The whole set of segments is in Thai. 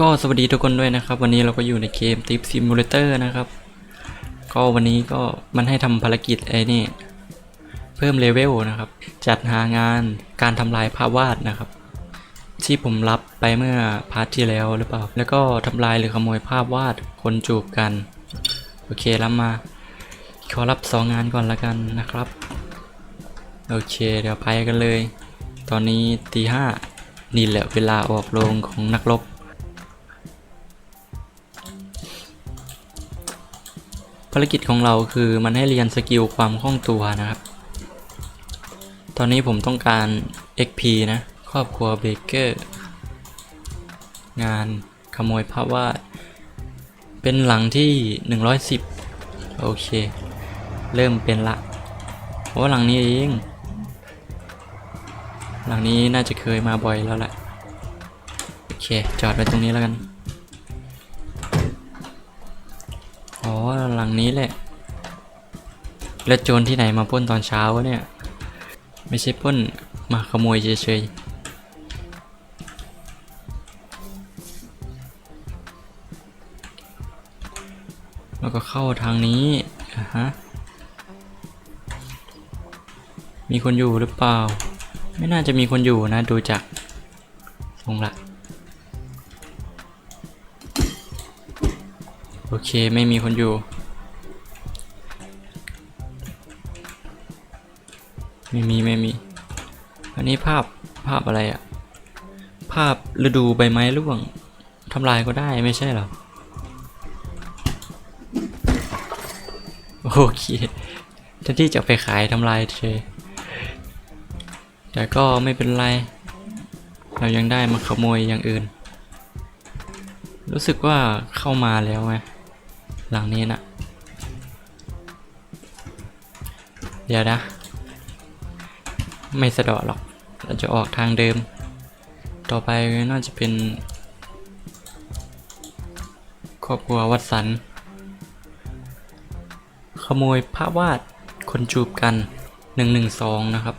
ก็สวัสดีทุกคนด้วยนะครับ วันนี้เราก็อยู่ในเกม Tip Simulator นะครับ ก็วันนี้ก็มันให้ทำภารกิจไอ้นี่ เพิ่มเลเวลนะครับ จัดหางานการทำลายภาพวาดนะครับ ที่ผมรับไปเมื่อพาร์ทที่แล้วหรือเปล่า แล้วก็ทำลายหรือขโมยภาพวาดคนจูบกัน โอเครับมา ขอรับสองงานก่อนละกันนะครับ โอเค เดี๋ยวไปกันเลย ตอนนี้ตีห้านี่แหละเวลาออกโรงของนักรบ ภารกิจของเราคือมันให้เรียนสกิลความคล่องตัวนะครับ ตอนนี้ผมต้องการ XP นะ ครอบครัวเบเกอร์ งานขโมยภาพวาด เป็นหลังที่ 110 โอเค เริ่มเป็นละเพราะว่าหลังนี้เอง หลังนี้น่าจะเคยมาบ่อยแล้วแหละ โอเค จอดไว้ตรงนี้แล้วกัน อ๋อหลังนี้แหละ แล้วโจรที่ไหนมาป้นตอนเช้าวะเนี่ย ไม่ใช่ป้นมาขโมยเฉยๆ แล้วก็เข้าทางนี้อะฮะ มีคนอยู่หรือเปล่า ไม่น่าจะมีคนอยู่นะ ดูจากทรงละ โอเคไม่มีคนอยู่ ไม่มีไม่มี อันนี้ภาพภาพอะไรอะภาพฤดูใบไม้ร่วงทำลายก็ได้ไม่ใช่หรอ โอเคแทนที่จะไปขายทำลายเฉยแต่ก็ไม่เป็นไร เรายังได้มาขโมยอย่างอื่น รู้สึกว่าเข้ามาแล้วไง หลังนี้นะเดี๋ยวนะ ไม่สะดาะหรอก เราจะออกทางเดิม ต่อไปน่าจะเป็น ครอบครัววัดสัน ขโมยภาพวาดคนจูบกัน 112 นะครับ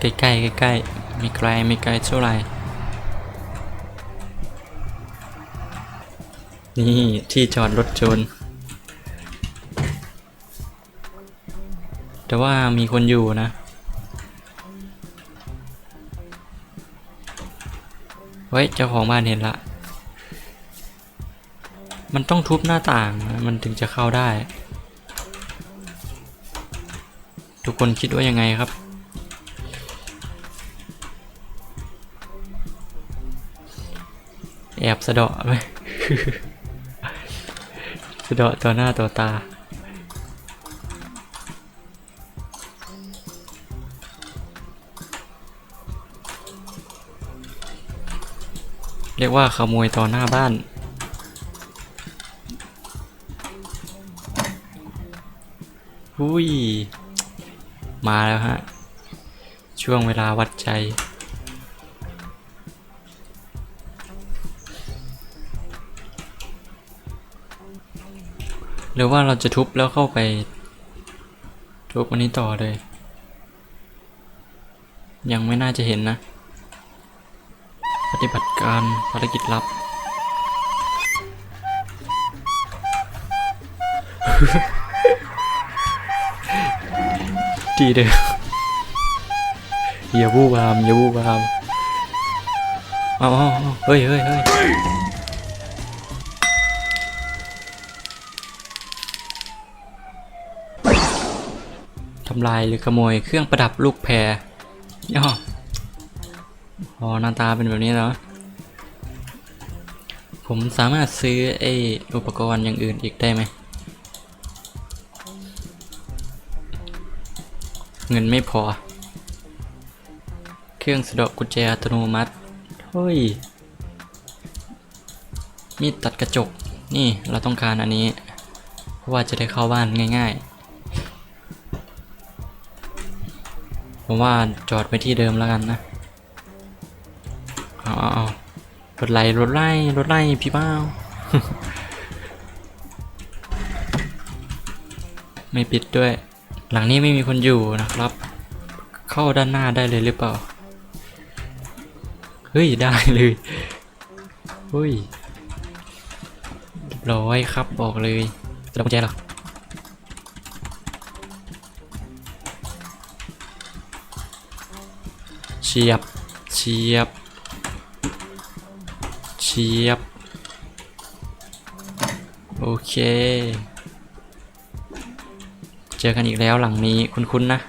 ใกล้ๆใกล้ๆไม่ไกลไม่ไกลเท่าไหร่นี่ ที่จอดรถโจร แต่ว่ามีคนอยู่นะ เฮ้ย เจ้าของบ้านเห็นละ มันต้องทุบหน้าต่างมันถึงจะเข้าได้ ทุกคนคิดว่ายังไงครับ แอบสะเดาะไหมสะเดาะต่อหน้าต่อตา เรียกว่าขโมยต่อหน้าบ้านอุ้ยมาแล้วฮะ ช่วงเวลาวัดใจ หรือว่าเราจะทุบแล้วเข้าไป ทุบอันนี้ต่อเลย ยังไม่น่าจะเห็นนะ ปฏิบัติการภารกิจลับ ดีเด้ออย่าวูบวามอย่าวูบวามเอาเอาเอาเฮ้ยเฮ้ยเฮ้ยทำลายหรือขโมยเครื่องประดับลูกแพรย่อ พอหน้าตาเป็นแบบนี้แล้วผมสามารถซื้อไออุปกรณ์อย่างอื่นอีกได้ไหม เงินไม่พอ เครื่องสะดอกกุญแจอัตโนมัติเฮ้ย มีดตัดกระจก นี่เราต้องการอันนี้ เพราะว่าจะได้เข้าบ้านง่าย ๆ ผมว่าจอดไว้ที่เดิมแล้วกันนะ รถไล่รถไล่รถไล่พี่เป้าไม่ปิดด้วย หลังนี้ไม่มีคนอยู่นะครับ เข้าด้านหน้าได้เลยหรือเปล่า เฮ้ย ได้เลยเฮ้ยร้อยครับบอกเลยแล้วกุญแจหรอเฉียบเฉียบ เฉียบ โอเค เจอกันอีกแล้วหลังนี้คุ้นๆนะ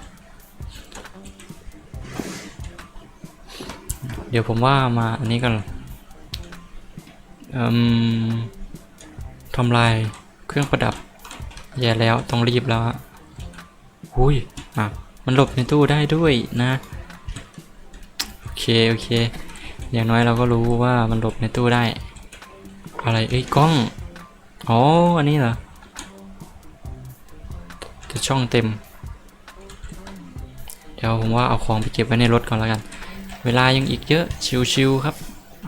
เดี๋ยวผมว่ามาอันนี้ก่อนอืมทำลายเครื่องประดับ แย่แล้วต้องรีบแล้วอะอุ้ยอะมันหลบในตู้ได้ด้วยนะ โอเค โอเค อย่างน้อยเราก็รู้ว่ามันหลบในตู้ได้ อะไรเอ้ยกล้อง อ๋อ อันนี้เหรอ จะช่องเต็ม เดี๋ยวผมว่าเอาของไปเก็บไว้ในรถก่อนแล้วกัน เวลายังอีกเยอะ ชิวๆครับ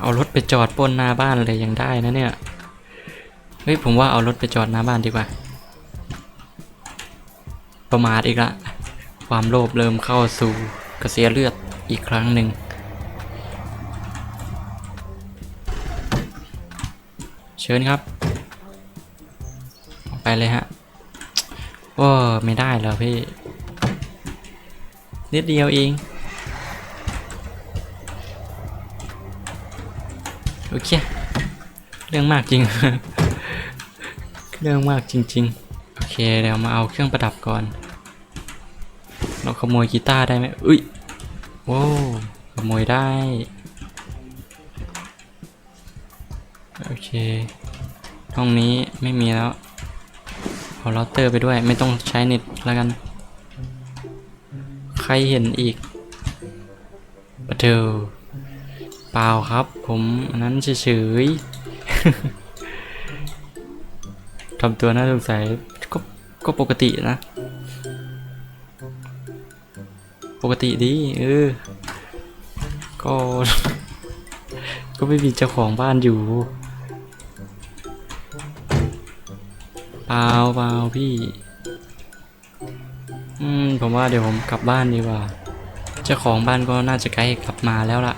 เอารถไปจอดปนหน้าบ้านเลยยังได้นะเนี่ย เฮ้ยผมว่าเอารถไปจอดหน้าบ้านดีกว่า ประมาทอีกละ ความโลภเริ่มเข้าสู่กระเสียเลือดอีกครั้งหนึ่ง เชิญครับออกไปเลยฮะโอ้ไม่ได้แล้วพี่ นิดเดียวเอง โอเค เรื่องมากจริง เรื่องมากจริง ๆ โอเคเดี๋ยวมาเอาเครื่องประดับก่อน เราขโมยกีตาร์ได้ไหมอุ้ยโว้วขโมยได้ โอเค ห้องนี้ไม่มีแล้ว เอาเราเตอร์ไปด้วย ไม่ต้องใช้เน็ตแล้วกัน ใครเห็นอีกปะเทอเปล่าครับ ผมอันนั้นเฉยๆทำตัวน่าสงสัยก็ก็ปกตินะ ปกติดีเออ ก็ ก็ไม่มีเจ้าของบ้านอยู่ ปล่าเปล่าพี่ อืม ผมว่าเดี๋ยวผมกลับบ้านดีกว่า เจ้าของบ้านก็น่าจะใกล้กลับมาแล้วล่ะ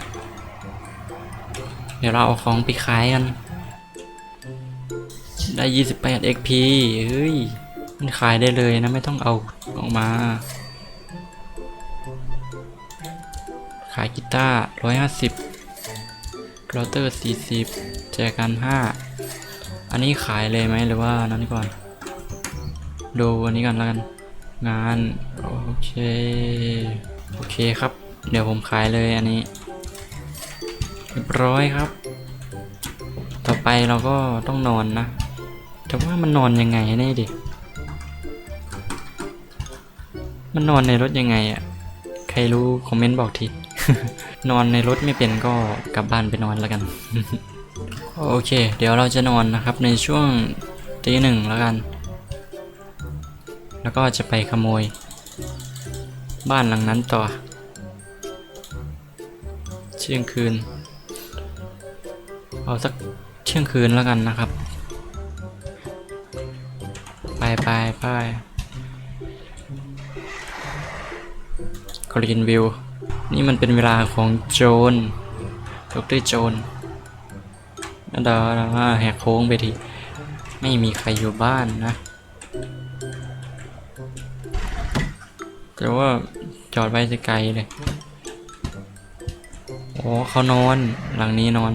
เดี๋ยวเราเอาของไปขายกัน ได้ 28 XP เฮ้ย มันขายได้เลยนะไม่ต้องเอาออกมา ขายกีตาร์ 150โรเตอร์ 40 แจกัน 5 อันนี้ขายเลยไหมหรือว่านั้นก่อน ดูอันนี้กันแล้วกัน งาน โอเค โอเคครับ เดี๋ยวผมขายเลยอันนี้เรียบร้อยครับ ต่อไปเราก็ต้องนอนนะแต่ว่ามันนอนยังไงแน่ดิ มันนอนในรถยังไงอะใครรู้คอมเมนต์บอกที นอนในรถไม่เป็นก็กลับบ้านไปนอนแล้วกัน โอเค เดี๋ยวเราจะนอนนะครับในช่วงตีหนึ่งแล้วกัน แล้วก็จะไปขโมย บ้านหลังนั้นต่อ เที่ยงคืน เอาสักเที่ยงคืนแล้วกันนะครับ ไปไปไปกรีนวิวนี่มันเป็นเวลาของโจนดรโจนนั่นเดาแหกโค้งไปที ไม่มีใครอยู่บ้านนะ แต่ว่าจอดไว้ไกลเลยโอ้เขานอนหลังนี้นอน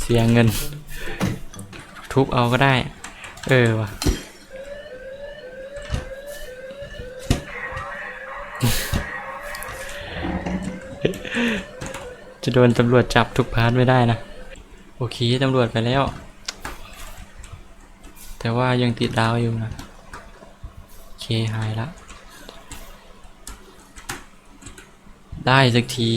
เสียเงิน ทุบเอาก็ได้ เออวะจะโดนตำรวจจับทุกพาร์ทไม่ได้นะ โอเคตำรวจไปแล้ว แต่ว่ายังติดดาวอยู่นะโอเคหายละ ได้สักที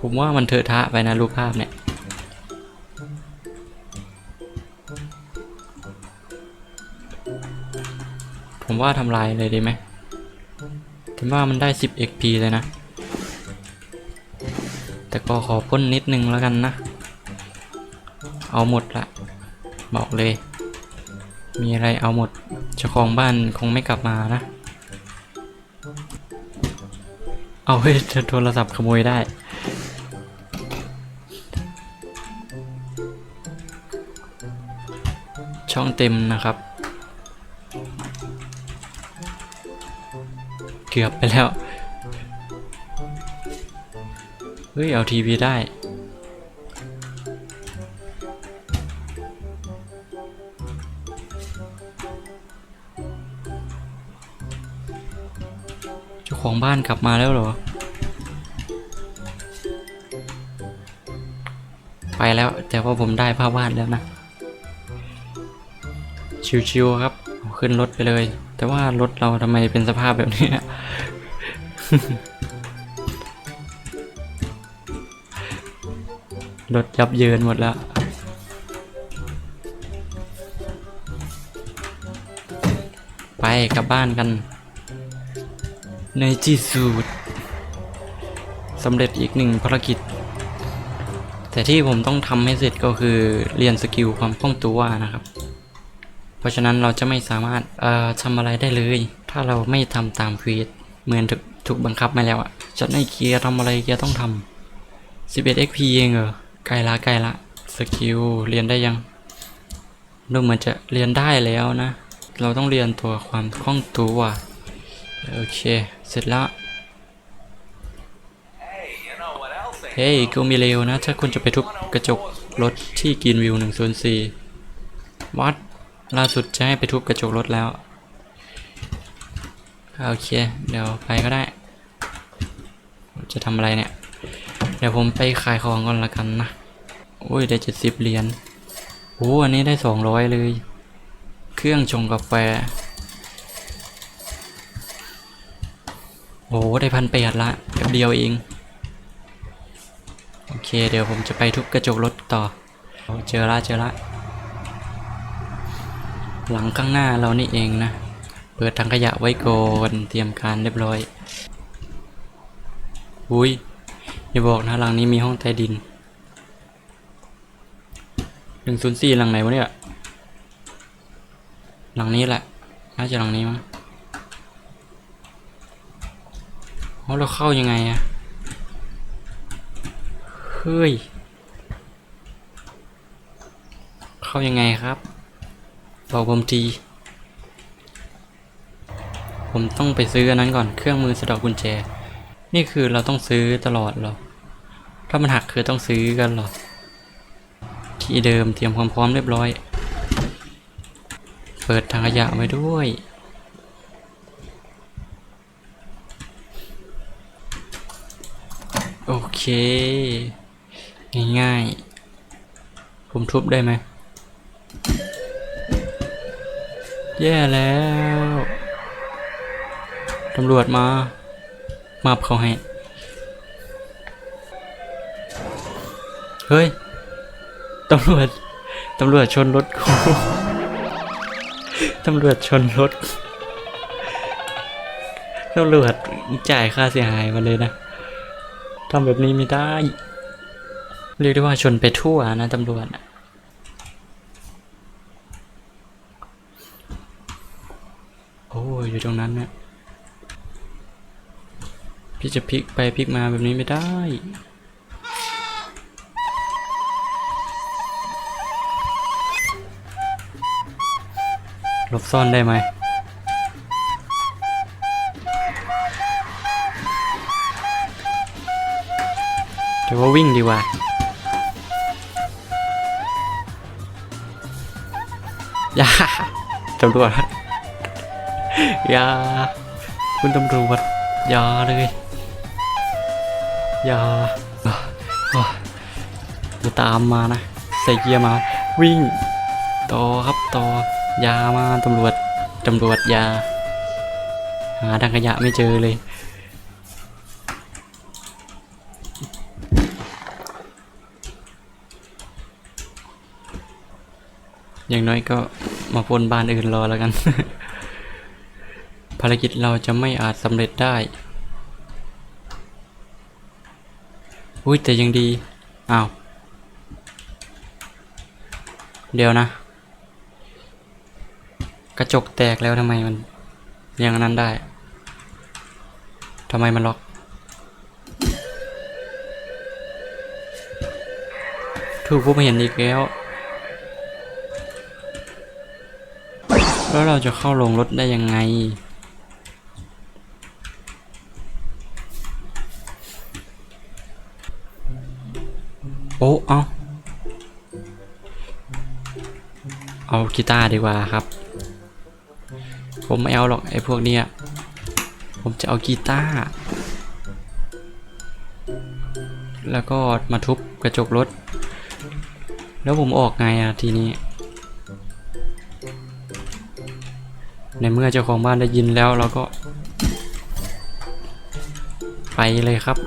ผมว่ามันเถอะทะไปนะรูปภาพเนี่ย ผมว่าทำลายเลยดีไหมผมว่ามันได้ 10 XP เลยนะ แต่ก็ขอพ่นนิดนึงแล้วกันนะ เอาหมดละ บอกเลย มีอะไรเอาหมดเจ้าของบ้านคงไม่กลับมานะ เอาเฮ้ยโทรศัพท์ขโมยได้ช่องเต็มนะครับ เกือบไปแล้ว ฮ้ย เอาทีวีได้ เจ้าของบ้านกลับมาแล้วเหรอ ไปแล้ว แต่ว่าผมได้ภาพวาดแล้วนะ ชิวๆครับ ขึ้นรถไปเลย แต่ว่ารถเราทำไมเป็นสภาพแบบนี้ รถยับเยินหมดแล้ว ไปกลับบ้านกัน ในที่สุดสำเร็จอีกหนึ่งภารกิจ แต่ที่ผมต้องทำให้เสร็จก็คือเรียนสกิลความคล่องตัวนะครับ เพราะฉะนั้นเราจะไม่สามารถทำอะไรได้เลย ถ้าเราไม่ทำตามเควสเหมือนถูกบังคับมาแล้วอะจะให้เกียร์ทำอะไรเกียร์ต้องทำ11 XP เองเหรอ ใกล้ละใกล้ละสกิลเรียนได้ยังดูเหมือนจะเรียนได้แล้วนะ เราต้องเรียนตัวความคล่องตัวโอเค เสร็จแล้วเฮ้ยกูมีเร็วนะ ถ้าคุณจะไปทุบกระจกรถที่กินวิว104วัดล่าสุดจะให้ไปทุบกระจกรถแล้ว โอเค เดี๋ยวไปก็ได้ จะทำอะไรเนี่ย เดี๋ยวผมไปขายของก่อนละกันนะโอ้ยได้70เหรียญโอ้อันนี้ได้200เลย เครื่องชงกาแฟโอ้ได้พันแปดละแป๊บเดียวเอง โอเค เดี๋ยวผมจะไปทุบกระจกรถต่อ เจอละเจอละ หลังข้างหน้าเรานี่เองนะ เปิดถังขยะไว้ก่อน เตรียมการเรียบร้อย อุ้ย อย่าบอกนะหลังนี้มีห้องใต้ดินหนึ่งศูนย์สี่หลังไหนวะเนี่ย หลังนี้แหละ น่าจะหลังนี้มั้งอ๋อเราเข้ายังไงอะเฮ้ย เข้ายังไงครับ บอกผมที ผมต้องไปซื้ออันนั้นก่อน เครื่องมือสะดอกกุญแจ นี่คือเราต้องซื้อตลอดหรอ ถ้ามันหักคือต้องซื้อกันหรอ ที่เดิมเตรียมความพร้อมเรียบร้อย เปิดทางขยะไว้ด้วยโอเค ง่ายๆ ผมทุบได้ไหม แย่แล้ว ตำรวจมา มาบเขาให้ เฮ้ย ตำรวจ ตำรวจชนรถกูตำรวจชนรถ ตำรวจจ่ายค่าเสียหายมาเลยนะทำแบบนี้ไม่ได้ เรียกได้ว่าชนไปทั่วนะตำรวจโอ้ยอยู่ตรงนั้นนะ พี่จะพลิกไปพลิกมาแบบนี้ไม่ได้ หลบซ่อนได้ไหมเดี๋ยวว่าวิ่งดีกว่าอย่าตำรวจอย่าคุณตำรวจอย่าเลย อย่าอะอะอย่าตามมานะใส่เกียร์มา วิ่ง ต่อครับต่ออย่ามาตำรวจตำรวจยา หาทางขยะไม่เจอเลย อย่างน้อยก็มาปนบ้านอื่นรอแล้วกัน ภารกิจเราจะไม่อาจสำเร็จได้ อุ้ยแต่ยังดี อ้าว เดี๋ยวนะ กระจกแตกแล้วทำไมมัน ยังนั้นได้ทำไมมันล็อกถูกผมเห็นอีกแล้ว แล้วเราจะเข้าลงรถได้ยังไง โอ้เอาเอากีตาร์ดีกว่าครับ ผมไม่เอาหรอกไอ้พวกเนี้ย ผมจะเอากีตาร์ แล้วก็มาทุบกระจกรถ แล้วผมออกไงอะทีนี้ ในเมื่อเจ้าของบ้านได้ยินแล้วเราก็ ไปเลยครับ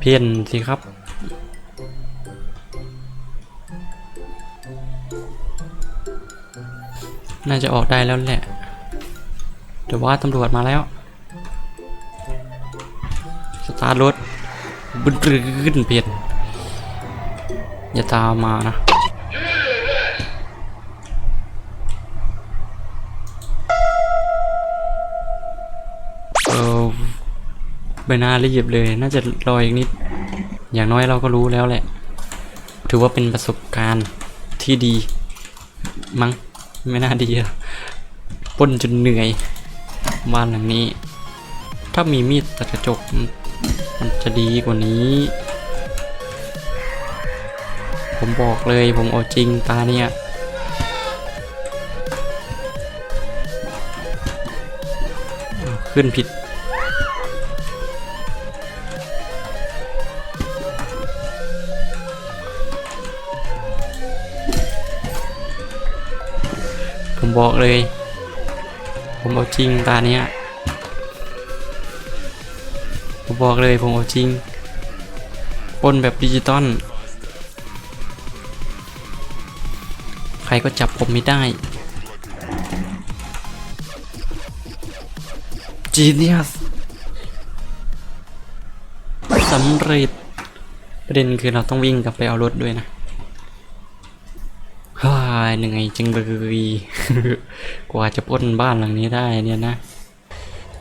เพี้ยนสิครับ น่าจะออกได้แล้วแหละแต่ว่าตำรวจมาแล้ว สตาร์ทรถบึ้นปรื้นเพียนอย่าตามมานะ ไม่น่ารีบเลย น่าจะรออีกนิด อย่างน้อยเราก็รู้แล้วแหละ ถือว่าเป็นประสบการณ์ที่ดี มั้ง ไม่น่าดีอะป้นจนเหนื่อย บ้านหลังนี้ ถ้ามีมีดตัดกระจก มันจะดีกว่านี้ ผมบอกเลยผมเอาจริงตาเนี่ยขึ้นผิด บอกเลย ผมเอาจริงตาเนี้ยผมบอกเลยผมเอาจริงป้นแบบดิจิตอลใครก็จับผมไม่ได้ Genius สำเร็จประเด็นคือเราต้องวิ่งกลับไปเอารถด้วยนะ ฮ่าเหนื่อยจังเลยกว่าจะป้นบ้านหลังนี้ได้เนี่ยนะ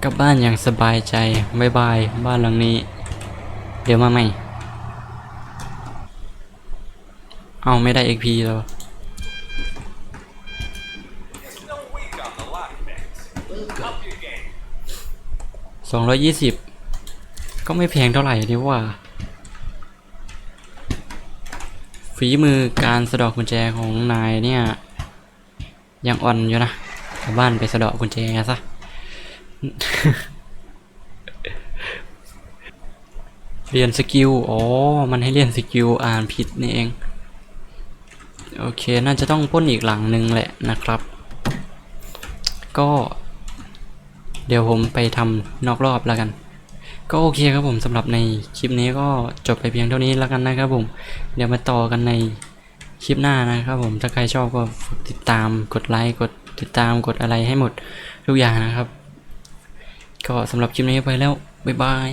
กลับบ้านอย่างสบายใจบายบายบ้านหลังนี้ เดี๋ยวมาใหม่ เอาไม่ได้ XP แล้วสองร้อยยี่สิบก็ไม่แพงเท่าไหร่นี่ว่า ฝีมือการสะเดอกกุญแจของนายเนี่ยยังอ่อนอยู่นะกลับบ้านไปสะเดอกกุญแจซะเรียนสกิล อ๋อ มันให้เรียนสกิลอ่านผิดนี่เอง โอเค น่าจะต้องพ่นอีกหลังหนึ่งแหละนะครับ ก็ เดี๋ยวผมไปทำนอกรอบแล้วกัน ก็โอเคครับผมสำหรับในคลิปนี้ก็จบไปเพียงเท่านี้แล้วกันนะครับผม เดี๋ยวมาต่อกันในคลิปหน้านะครับผมถ้าใครชอบก็ฝากติดตามกดไลค์กดติดตามกดอะไรให้หมดทุกอย่างนะครับ ก็สำหรับคลิปนี้ไปแล้ว บ๊ายบาย